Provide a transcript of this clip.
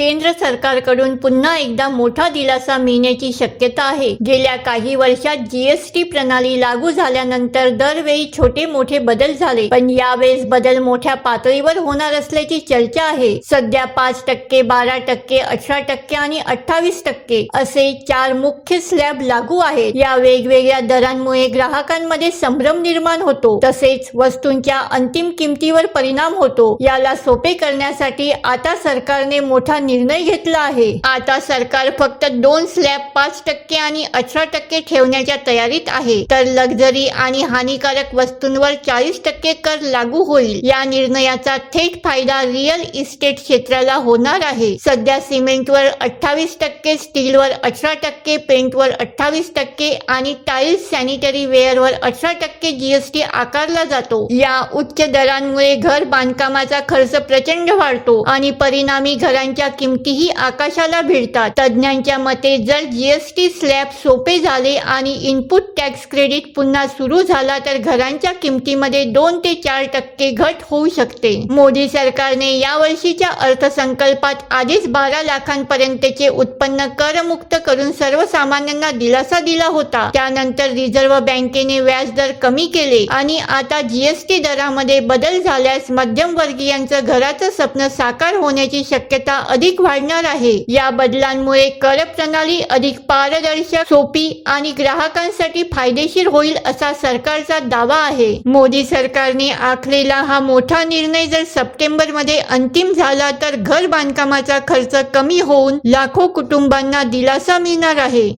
केंद्र सरकारकडून पुन्हा एकदा मोठा दिलासा मिळण्याची शक्यता आहे. गेल्या काही वर्षात जीएसटी प्रणाली लागू झाल्यानंतर दरवेळी छोटे मोठे बदल झाले. पण यावेळेस बदल मोठ्या पातळीवर होणार असल्याची चर्चा आहे. सध्या पाच टक्के बारा टक्के अठरा टक्के आणि अठ्ठावीस टक्के असे चार मुख्य स्लॅब लागू आहेत. या वेगवेगळ्या दरांमुळे ग्राहकांमध्ये संभ्रम निर्माण होतो. तसेच वस्तूंच्या अंतिम किमतीवर परिणाम होतो. याला सोपे करण्यासाठी आता सरकारने मोठा निर्णय घेतला आहे. आता सरकार फक्त दोन स्लॅब पाच टक्के आणि अठरा टक्के ठेवण्याच्या तयारीत आहे. तर लक्झरी आणि हानिकारक वस्तूंवर चाळीस टक्के कर लागू होईल. या निर्णयाचा थेट फायदा रिअल इस्टेट क्षेत्राला होणार आहे. सध्या सिमेंटवर अठ्ठावीस टक्के स्टीलवर अठरा टक्के पेंटवर अठ्ठावीस टक्के आणि टाईल्स सॅनिटरी वेअरवर अठरा टक्के जीएसटी आकारला जातो. या उच्च दरांमुळे घर बांधकामाचा खर्च प्रचंड वाढतो आणि परिणामी घरांच्या किमतीही आकाशाला भिडतात. तज्ज्ञांच्या मते जर जीएसटी स्लॅब सोपे झाले आणि इनपुट टॅक्स क्रेडिट पुन्हा सुरू झाला तर घरांच्या किमतीमध्ये दोन ते चार टक्के घट होऊ शकते. मोदी सरकारने या वर्षीच्या अर्थसंकल्पात आधीच बारा लाखांपर्यंतचे उत्पन्न करमुक्त करून सर्वसामान्यांना दिलासा दिला होता. त्यानंतर रिझर्व्ह बँकेने व्याजदर कमी केले आणि आता जीएसटी दरामध्ये बदल झाल्यास मध्यमवर्गीयांचं घराचं स्वप्न साकार होण्याची शक्यता अधिक अधिक वाढणार आहे. या बदलांमुळे कर प्रणाली अधिक पारदर्शक सोपी आणि ग्राहकांसाठी फायदेशीर होईल असा सरकारचा दावा आहे. मोदी सरकारने आखलेला हा मोठा निर्णय जर सप्टेंबरमध्ये अंतिम झाला तर घर बांधकामाचा खर्च कमी होऊन लाखो कुटुंबांना दिलासा मिळणार आहे.